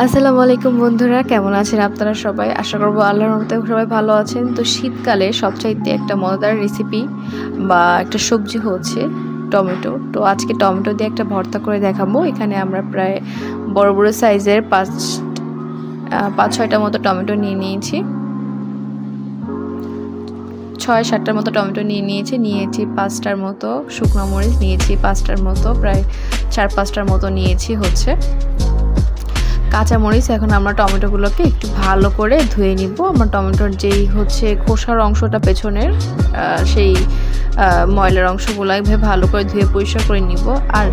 আসসালামু আলাইকুম বন্ধুরা, কেমন আছেন আপনারা সবাই? আশা করব আল্লাহর রহমতে সবাই ভালো আছেন। তো শীতকালে সবচাইতে একটা মজাদার রেসিপি বা একটা সবজি হচ্ছে টমেটো। তো আজকে টমেটো দিয়ে একটা ভর্তা করে দেখাবো। এখানে আমরা প্রায় বড় বড় সাইজের পাঁচ পাঁচ ছয়টা মতো টমেটো নিয়ে নিয়েছি। ছয়, সাতটার মতো টমেটো নিয়ে নিয়েছি। নিয়েছি পাঁচটার মতো শুকনো মরিচ, নিয়েছি পাঁচটার মতো, প্রায় চার, পাঁচটার মতো নিয়েছি হচ্ছে। কাঁচামরিচ, এখন আমরা টমেটোগুলোকে একটু ভালো করে ধুয়ে নিব। আমার টমেটোর যেই হচ্ছে খোসার অংশটা পেছনের সেই ময়লার অংশগুলো ভালো করে ধুয়ে পরিষ্কার করে নিব। আর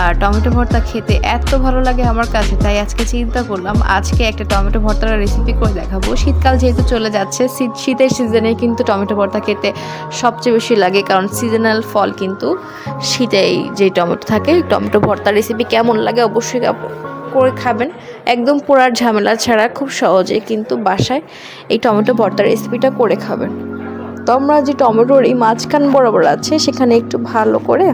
আর টমেটো ভর্তা খেতে এত ভালো লাগে আমার কাছে, তাই আজকে চিন্তা করলাম, আজকে একটা টমেটো ভর্তার রেসিপি করে দেখাবো। শীতকাল যেহেতু চলে যাচ্ছে, শীত, শীতের সিজনে কিন্তু টমেটো ভর্তা খেতে সবচেয়ে বেশি লাগে, কারণ সিজনাল ফল কিন্তু শীতেই যে টমেটো থাকে, টমেটো ভর্তার রেসিপি কেমন লাগে অবশ্যই করে খাবেন। একদম পোড়ার ঝামেলা ছাড়া খুব সহজে কিন্তু বাসায় এই টমেটো ভর্তার রেসিপিটা করে খাবেন। তো আমরা যে টমেটোর এই মাঝখান বরাবর আছে, সেখানে একটু ভালো করে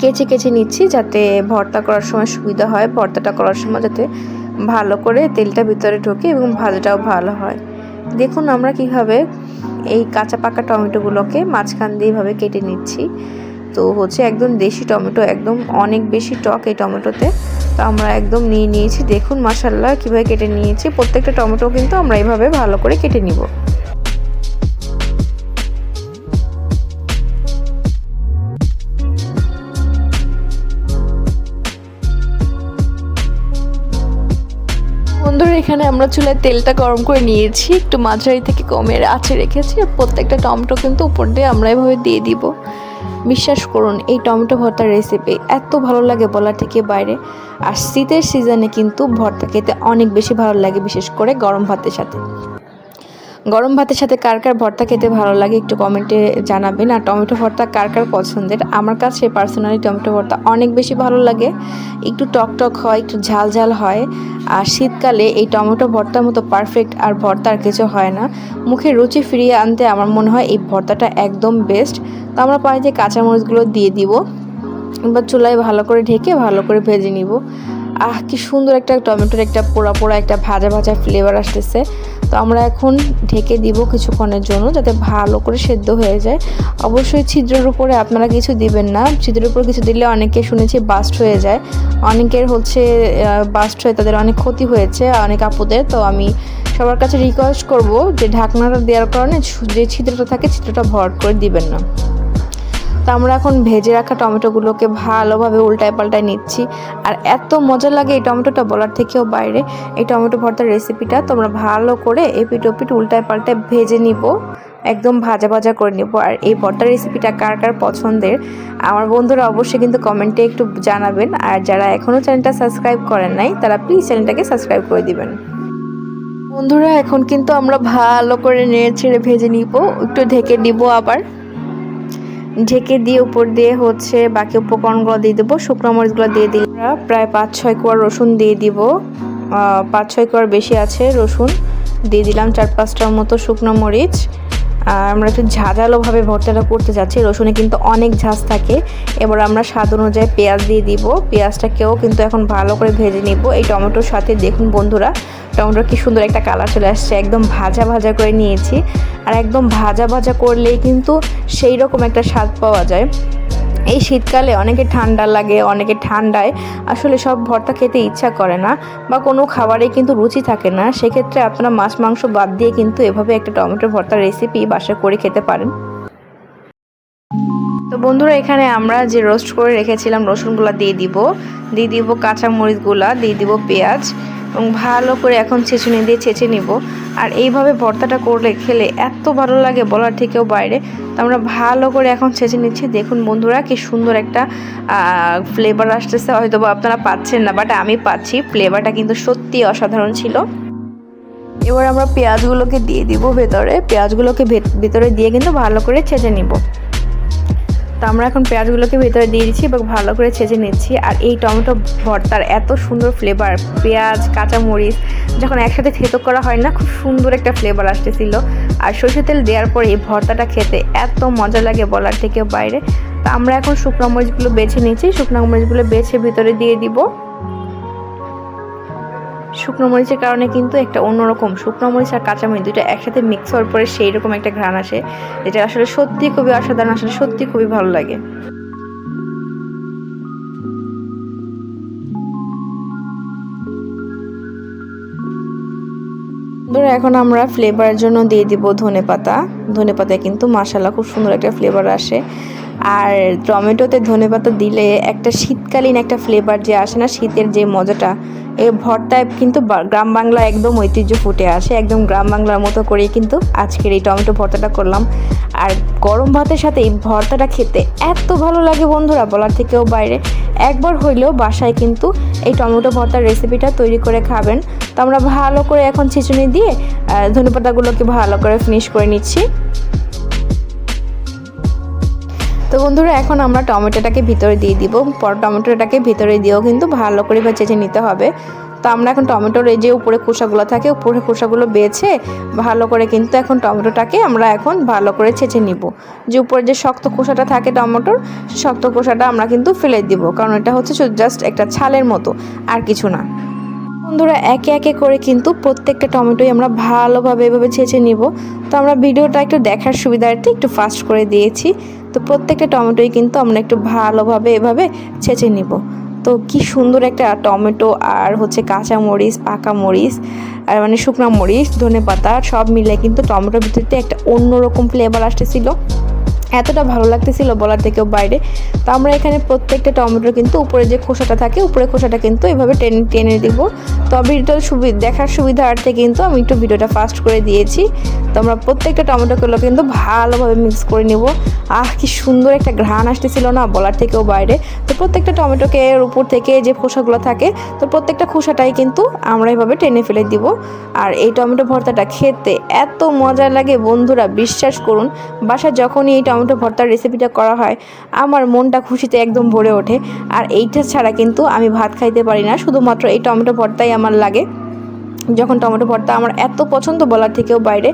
কেচে কেচে নিচ্ছি যাতে ভর্তা করার সময় সুবিধা হয়, ভর্তাটা করার সময় যাতে ভালো করে তেলটা ভিতরে ঢোকে এবং ভাজাটাও ভালো হয়। দেখুন আমরা কীভাবে এই কাঁচা পাকা টমেটোগুলোকে মাঝখান দিয়ে এভাবে কেটে নিচ্ছি। তো হচ্ছে একদম দেশি টমেটো, একদম অনেক বেশি টক এই টমেটোতে। তো আমরা একদম নিয়ে নিয়েছি। দেখুন মাসাল্লাহ কীভাবে কেটে নিয়েছি। প্রত্যেকটা টমেটো কিন্তু আমরা এইভাবে ভালো করে কেটে নিব। বন্ধুরা, এখানে আমরা চুলায় তেলটা গরম করে নিয়েছি। একটু মাঝারি থেকে কমের আছে রেখেছি। আর প্রত্যেকটা টমেটো কিন্তু উপর দিয়ে আমরা এভাবে দিয়ে দিব। বিশ্বাস করুন, এই টমেটো ভর্তার রেসিপি এত ভালো লাগে বলা থেকে বাইরে। আর শীতের সিজনে কিন্তু ভর্তা খেতে অনেক বেশি ভালো লাগে, বিশেষ করে গরম ভাতের সাথে। গরম ভাতের সাথে কার কার ভর্তা খেতে ভালো লাগে একটু কমেন্টে জানাবেন। আর টমেটো ভর্তা কার কার পছন্দের? আমার কাছে পার্সোনালি টমেটো ভর্তা অনেক বেশি ভালো লাগে। একটু টক টক হয়, একটু ঝাল ঝাল হয়। আর শীতকালে এই টমেটো ভর্তার মতো পারফেক্ট আর ভর্তা আর কিছু হয় না। মুখে রুচি ফিরিয়ে আনতে আমার মনে হয় এই ভর্তাটা একদম বেস্ট তো আমরা পানিতে কাঁচামরিচগুলো দিয়ে দিব। এবার চুলায় ভালো করে ঢেকে ভালো করে ভেজে নিব। আহ, কি সুন্দর একটা টমেটোর একটা পোড়া পোড়া একটা ভাজা ভাজা ফ্লেভার আসতেছে। তো আমরা এখন ঢেকে দিব কিছুক্ষণের জন্য যাতে ভালো করে সেদ্ধ হয়ে যায়। অবশ্যই ছিদ্রের উপরে আপনারা কিছু দিবেন না। ছিদ্রের উপরে কিছু দিলে অনেকে শুনেছি বাস্ট হয়ে যায়। অনেকের হচ্ছে বাস্ট হয়ে তাদের অনেক ক্ষতি হয়েছে, অনেক আপুদের। তো আমি সবার কাছে রিকোয়েস্ট করব যে ঢাকনাটা দেওয়ার কারণে যে ছিদ্রটা থাকে ছিদ্রটা ভর করে দিবেন না। তো আমরা এখন ভেজে রাখা টমেটোগুলোকে ভালোভাবে উল্টায় পাল্টায় নিচ্ছি। আর এত মজা লাগে এই টমেটোটা বলার থেকেও বাইরে। এই টমেটো ভর্তার রেসিপিটা তোমরা ভালো করে এপিট ওপিট উল্টায় পাল্টায় ভেজে নিব। একদম ভাজা ভাজা করে নেব। আর এই ভর্তার রেসিপিটা কার কার পছন্দের, আমার বন্ধুরা অবশ্যই কিন্তু কমেন্টে একটু জানাবেন। আর যারা এখনও চ্যানেলটা সাবস্ক্রাইব করেন নাই, তারা প্লিজ চ্যানেলটাকে সাবস্ক্রাইব করে দিবেন। বন্ধুরা, এখন কিন্তু আমরা ভালো করে নেড়ে ছেড়ে ভেজে নিব। একটু ঢেকে দিব আবার। ঢেকে দিয়ে উপর দিয়ে হচ্ছে বাকি উপকরণগুলো দিয়ে দেবো, শুকনো মরিচগুলো দিয়ে দিই আমরা প্রায় পাঁচ ছয় কোয়া রসুন দিয়ে দিব। পাঁচ ছয় কোয়ার বেশি আছে রসুন। দিয়ে দিলাম চার পাঁচটার মতো শুকনো মরিচ। আর আমরা একটু ঝাঁঝালোভাবে ভর্তাটা করতে যাচ্ছি। রসুনে কিন্তু অনেক ঝাঁজ থাকে। এবার আমরা স্বাদ অনুযায়ী পেঁয়াজ দিয়ে দিব। পেঁয়াজটাকেও কিন্তু এখন ভালো করে ভেজে নিব। এই টমেটোর সাথে দেখুন বন্ধুরা, টমেটোর কি সুন্দর একটা কালার চলে আসছে। একদম ভাজা ভাজা করে নিয়েছি। আর একদম ভাজা ভাজা করলেই কিন্তু সেই রকম একটা স্বাদ পাওয়া যায়। এই শীতকালে অনেকে ঠান্ডা লাগে, অনেকে ঠান্ডায়। আসলে সব ভর্তা খেতে ইচ্ছা করে না বা কোনো খাবারে কিন্তু রুচি থাকে না। সেক্ষেত্রে আপনারা মাছ, মাংস বাদ দিয়ে কিন্তু এভাবে একটা টমেটো ভর্তার রেসিপি বাসা করে খেতে পারেন। তো বন্ধুরা, এখানে আমরা যে রোস্ট করে রেখেছিলাম রসুনগুলো দিয়ে দিব। দিয়ে দিব কাঁচা মরিচগুলা দিয়ে দিব পেঁয়াজ। এবং ভালো করে এখন ছেঁচুনি দিয়ে ছেঁচে নিব। আর এইভাবে ভর্তাটা করলে খেলে এত ভালো লাগে বলার থেকেও বাইরে। তো আমরা ভালো করে এখন ছেঁচে নিচ্ছি। দেখুন বন্ধুরা, কি সুন্দর একটা ফ্লেভার আসতেছে। হয়তো আপনারা পাচ্ছেন না বাট আমি পাচ্ছি। ফ্লেভারটা কিন্তু সত্যি অসাধারণ ছিল। এবার আমরা পেঁয়াজগুলোকে দিয়ে দিব ভেতরে। পেঁয়াজগুলোকে ভেত- ভেতরে দিয়ে কিন্তু ভালো করে ছেঁচে নিব। তো আমরা এখন পেঁয়াজগুলোকে ভেতরে দিয়ে দিচ্ছি এবং ভালো করে ছেঁচে নিচ্ছি। আর এই টমেটো ভর্তার এত সুন্দর ফ্লেভার পেঁয়াজ, কাঁচামরিচ, যখন একসাথে থেতো করা হয় না, খুব সুন্দর একটা ফ্লেভার আসতেছিল। আর সরষের তেল দেওয়ার পরে এই ভর্তাটা খেতে এত মজা লাগে বলার থেকে বাইরে। তো আমরা এখন শুকনো মরিচগুলো বেছে নিচ্ছি। শুকনো মরিচগুলো বেছে ভিতরে দিয়ে দিব। শুকনো মরিচের কারণে কিন্তু একটা অন্যরকম শুকনো মরিচ আর কাঁচামরিচ দুটো একসাথে মিক্স হওয়ার পরে সেই রকম একটা ঘ্রাণ আসে, যেটা আসলে সত্যি খুবই অসাধারণ, আসলে সত্যি খুবই ভালো লাগে। ধরো এখন আমরা ফ্লেভারের জন্য দিয়ে দিব ধনে পাতা ধনে পাতায় কিন্তু মশালা খুব সুন্দর একটা ফ্লেভার আসে। আর টমেটোতে ধনে পাতা দিলে একটা শীতকালীন একটা ফ্লেভার যে আসে না, শীতের যে মজাটা, এ ভর্তায় কিন্তু গ্রাম বাংলা একদম ঐতিহ্য ফুটে আসে। একদম গ্রাম বাংলার মতো করেই কিন্তু আজকের এই টমেটো ভর্তাটা করলাম। আর গরম ভাতের সাথে এই ভর্তাটা খেতে এত ভালো লাগে বন্ধুরা, বলার থেকেও বাইরে। একবার হইলেও বাসায় কিন্তু এই টমেটো ভর্তার রেসিপিটা তৈরি করে খাবেন। তো আমরা ভালো করে এখন ছেঁচুনি দিয়ে ধনে পাতাগুলোকে ভালো করে ফিনিশ করে নিচ্ছি। তো বন্ধুরা, এখন আমরা টমেটোটাকে ভিতরে দিয়ে দিব। পর টমেটোটাকে ভিতরে দিয়েও কিন্তু ভালো করে চেঁচে নিতে হবে। তো আমরা এখন টমেটোর এই যে উপরে খোসাগুলো থাকে, উপরে খোসাগুলো বেছে ভালো করে কিন্তু এখন টমেটোটাকে আমরা এখন ভালো করে ছেঁচে নিব। যে উপরে যে শক্ত খোসাটা থাকে টমেটোর শক্ত খোসাটা আমরা কিন্তু ফেলে দিব। কারণ এটা হচ্ছে জাস্ট একটা ছালের মতো, আর কিছু না। বন্ধুরা একে একে করে কিন্তু প্রত্যেকটা টমেটোই আমরা ভালোভাবে এভাবে ছেঁচে নিব। তো আমরা ভিডিওটা একটু দেখার সুবিধার্থে একটু ফাস্ট করে দিয়েছি। তো প্রত্যেকটা টমেটোই কিন্তু আমরা একটু ভালোভাবে এভাবে ছেঁচে নিব। তো কি সুন্দর একটা টমেটো আর হচ্ছে কাঁচা মরিচ পাকা মরিচ আর মানে শুকনো মরিচ ধনে পাতা সব মিলে কিন্তু টমেটোর ভিতরতে একটা অন্যরকম ফ্লেভার আসতেছিল। এতটা ভালো লাগতেছিল বলার থেকেও বাইরে। তো আমরা এখানে প্রত্যেকটা টমেটোর কিন্তু উপরে যে খোসাটা থাকে, উপরে খোসাটা কিন্তু এভাবে টেনে টেনে দিব। তো ভিডিওটা সুবিধা দেখার সুবিধার্থে কিন্তু আমি একটু ভিডিওটা ফাস্ট করে দিয়েছি। তো আমরা প্রত্যেকটা টমেটোগুলো কিন্তু ভালোভাবে মিক্স করে নেব। আহ, কি সুন্দর একটা ঘ্রাণ আসতেছিল না বলার থেকেও বাইরে। তো প্রত্যেকটা টমেটোকে এর উপর থেকে যে খোসাগুলো থাকে, তো প্রত্যেকটা খোসাটাই কিন্তু আমরা এভাবে টেনে ফেলে দিব। আর এই টমেটো ভর্তাটা খেতে এত মজা লাগে বন্ধুরা, বিশ্বাস করুন। বাসায় যখনই এই টমেটো ভর্তার রেসিপিটা করা হয়, আমার মনটা খুশিতে একদম ভরে ওঠে। আর এইটা ছাড়া কিন্তু আমি ভাত খাইতে পারি না, শুধুমাত্র এই টমেটো ভর্তাই আমার লাগে। যখন টমেটো ভর্তা আমার এত পছন্দ বলার থেকেও বাইরে,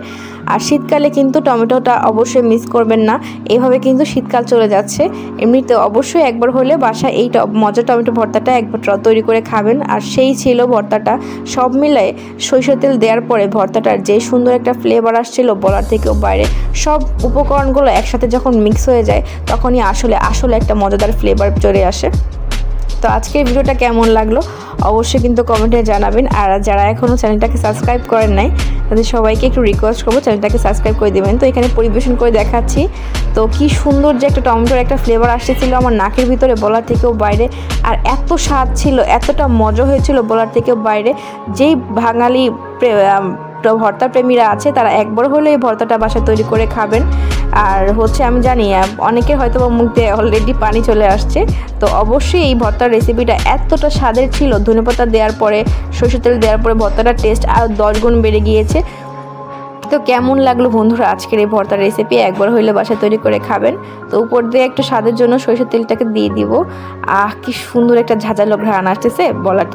আর শীতকালে কিন্তু টমেটোটা অবশ্যই মিস করবেন না। এভাবে কিন্তু শীতকাল চলে যাচ্ছে। এমনিতে অবশ্যই একবার হলে বাসায় এই মজা টমেটো ভর্তাটা একবার তৈরি করে খাবেন। আর সেই ছিল ভর্তাটা। সব মিলায়ে সরিষার তেল দেওয়ার পরে ভর্তাটার যে সুন্দর একটা ফ্লেভার আসছিল বলার থেকেও বাইরে, সব উপকরণগুলো একসাথে যখন মিক্স হয়ে যায়, তখনই আসলে আসলে একটা মজাদার ফ্লেভার চলে আসে। তো আজকের ভিডিওটা কেমন লাগল অবশ্যই কিন্তু কমেন্টে জানাবেন। আর যারা এখনও চ্যানেলটাকে সাবস্ক্রাইব করেন নাই, তাদের সবাইকে একটু রিকোয়েস্ট করব, চ্যানেলটাকে সাবস্ক্রাইব করে দেবেন। তো এখানে পরিবেশন করে দেখাচ্ছি। তো কি সুন্দর যে একটা টমেটোর একটা ফ্লেভার আসতেছিল আমার নাকের ভিতরে বলার থেকেও বাইরে। আর এত স্বাদ ছিল, এতটা মজা হয়েছিল বলার থেকেও বাইরে। যেই বাঙালি ভর্তা প্রেমীরা আছে, তারা একবার হলে এই ভর্তাটা বাসায় তৈরি করে খাবেন। আর হচ্ছে আমি জানি অনেকের হয়তো মুখ দিয়ে অলরেডি পানি চলে আসছে। তো অবশ্যই এই ভর্তার রেসিপিটা এতটা স্বাদের ছিল ধনেপাতা দেওয়ার পরে, সরষের তেল দেওয়ার পরে ভর্তাটার টেস্ট আরও দশ গুণ বেড়ে গিয়েছে। তো কেমন লাগল বন্ধুরা আজকের এই ভর্তার রেসিপি একবার হইলে বাসায় তৈরি করে খাবেন। তো উপর দিয়ে একটা স্বাদের জন্য সরষের তেলটাকে দিয়ে দিব। আহ, কি সুন্দর একটা ঝাঁঝালো ঘ্রাণ আসতেছে, বলার